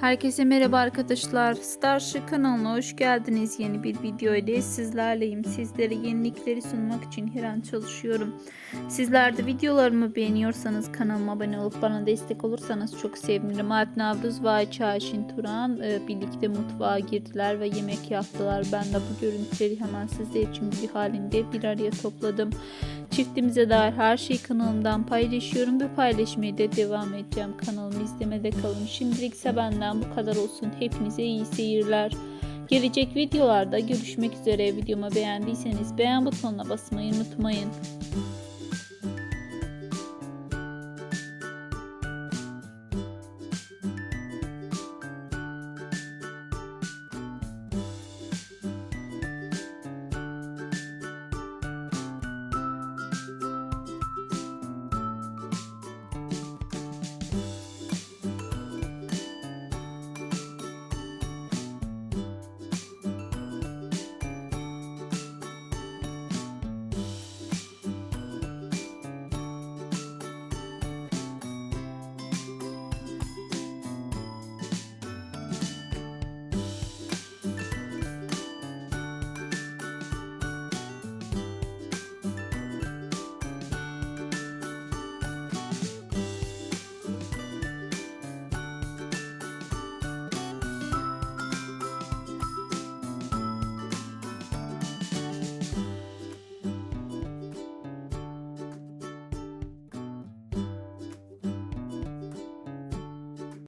Herkese merhaba arkadaşlar. Starship kanalına hoş geldiniz. Yeni bir video ile sizlerleyim. Sizlere yenilikleri sunmak için her an çalışıyorum. Sizler de videolarımı beğeniyorsanız kanalıma abone olup bana destek olursanız çok sevinirim. Alp Navduz ve Ayça Turan e, birlikte mutfağa girdiler ve yemek yaptılar. Ben de bu görüntüleri hemen sizler için bir halinde bir araya topladım. Çiftimize dair her şeyi kanalımdan paylaşıyorum ve paylaşmaya da devam edeceğim. Kanalımı izlemede kalın. Şimdilik ise benden bu kadar olsun. Hepinize iyi seyirler. Gelecek videolarda görüşmek üzere. Videomu beğendiyseniz beğen butonuna basmayı unutmayın.